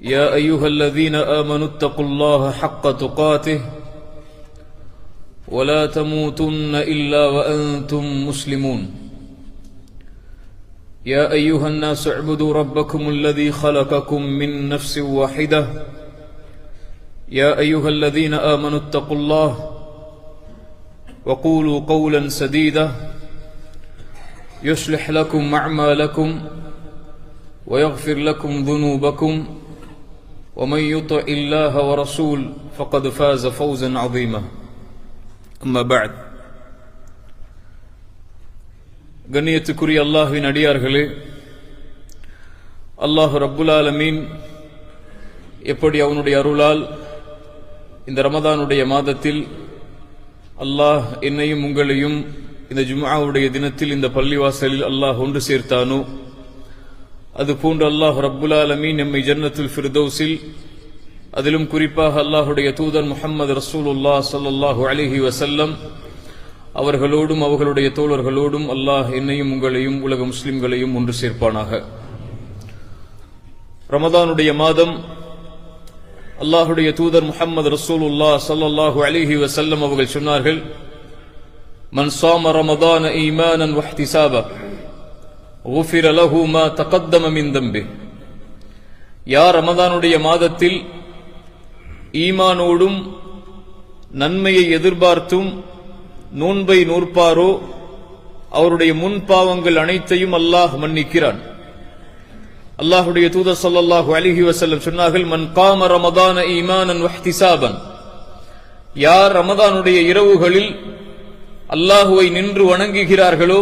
يا أيها الذين آمنوا اتقوا الله حق تقاته ولا تموتن إلا وأنتم مسلمون. يا أيها الناس اعبدوا ربكم الذي خلقكم من نفس واحدة. يا أيها الذين آمنوا اتقوا الله وقولوا قولا سديدا. يصلح لكم أعمالكم ويغفر لكم ذنوبكم. ومن يطع الله ورسول فقد فاز فوزا عظيما اما بعد கண்ணியத்துக்குரிய அல்லாஹ்வின் அடியார்களே அல்லாஹ் ரப்புல் ஆலமீன் எப்படி அவனுடைய அருளால் இந்த ரமதானுடைய மாதத்தில் அல்லாஹ் என்னையும் உங்களையும் இந்த ஜும்ஆவுடைய தினத்தில் இந்த பள்ளிவாசலில் அல்லாஹ் ஒன்று சேர்த்தானோ அதுபோன்று அல்லாஹ் ரப்புல் ஆலமீன் நம்மை ஜன்னத்துல் ஃபிர்தோஸில் அதிலும் குறிப்பாக அல்லாஹுடைய தூதர் முஹம்மது ரசூலுல்லா சல்லாஹு அலிஹி வசல்லம் அவர்களோடும் அவர்களுடைய தோழர்களோடும் அல்லாஹ் என்னையும் உங்களையும் உலக முஸ்லிம்களையும் ஒன்று சேர்ப்பானாக. ரமதானுடைய மாதம் அல்லாஹுடைய தூதர் முஹம்மது ரசூலுல்லா சல்லாஹு அலிஹி வசல்லம் அவர்கள் சொன்னார்கள் மன் சாம ரமதான ஈமானன் வஹ்திசாபா غفر له ما تقدم من ذنبه யார் ரமதானுடைய மாதத்தில் ஈமானோடும் நன்மையை எதிர்பார்த்தும் நோன்பை நூற்பாரோ அவருடைய முன் பாவங்கள் அனைத்தையும் அல்லாஹ் மன்னிக்கிறான் அல்லாஹுடைய தூதர் ஸல்லல்லாஹு அலைஹி வஸல்லம் சொன்னார்கள் மன் காம ரமதான ஈமானன் வஹ்திசாபன் யார் ரமதானுடைய இரவுகளில் அல்லாஹுவை நின்று வணங்குகிறார்களோ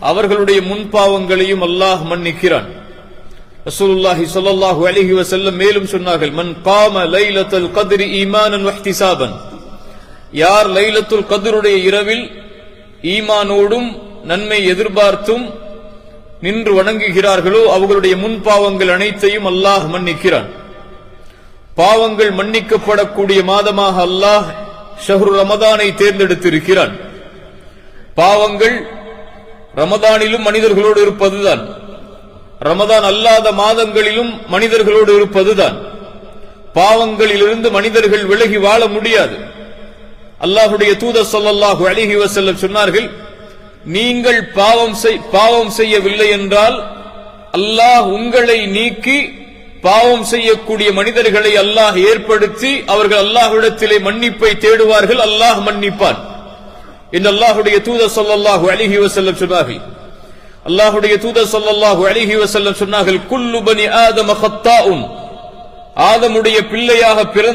அவர்களுடைய முன்பாவங்களையும் அல்லாஹ் மன்னிக்கிறான். ரசூலுல்லாஹி ஸல்லல்லாஹு அலைஹி வஸல்லம் மேலும் சொன்னார்கள் மன் காம லைலத்துல் கத்ரி ஈமானன் வஹ்திசாபன் யார் லைலத்துல் கத்ருடைய இரவில் ஈமானோடும் நன்மை எதிர்பார்த்தும் நின்று வணங்குகிறார்களோ அவர்களுடைய முன் பாவங்கள் அனைத்தையும் அல்லாஹ் மன்னிக்கிறான். பாவங்கள் மன்னிக்கப்படக்கூடிய மாதமாக அல்லாஹ் ஷஹ்ரு ரமதானை தேர்ந்தெடுத்திருக்கிறான். பாவங்கள் ரமதானிலும் மனிதர்களோடு இருப்பதுதான். ரமதான் அல்லாத மாதங்களிலும் மனிதர்களோடு இருப்பதுதான். பாவங்களிலிருந்து மனிதர்கள் விலகி வாழ முடியாது. அல்லாஹுடைய தூதர் சொல்லாஹு அழகி வசல்லம் சொன்னார்கள் நீங்கள் பாவம் பாவம் செய்யவில்லை என்றால் அல்லாஹ் உங்களை நீக்கி பாவம் செய்யக்கூடிய மனிதர்களை அல்லாஹ் ஏற்படுத்தி அவர்கள் அல்லாஹ்விடத்திலே மன்னிப்பை தேடுவார்கள். அல்லாஹ் மன்னிப்பான். என்று அல்லாஹுடைய தூதர் சொல்லல்லாஹு அலிஹி வசல்லம் சொன்னார்கள் அல்லாஹுடைய தூதர் சொல்லல்லாஹு அலிஹி வசல்லம் சொன்னார்கள் குல்லு பனி ஆதம ஹத்தாஉன் ஆதமுடைய பிள்ளையாக பிறந்த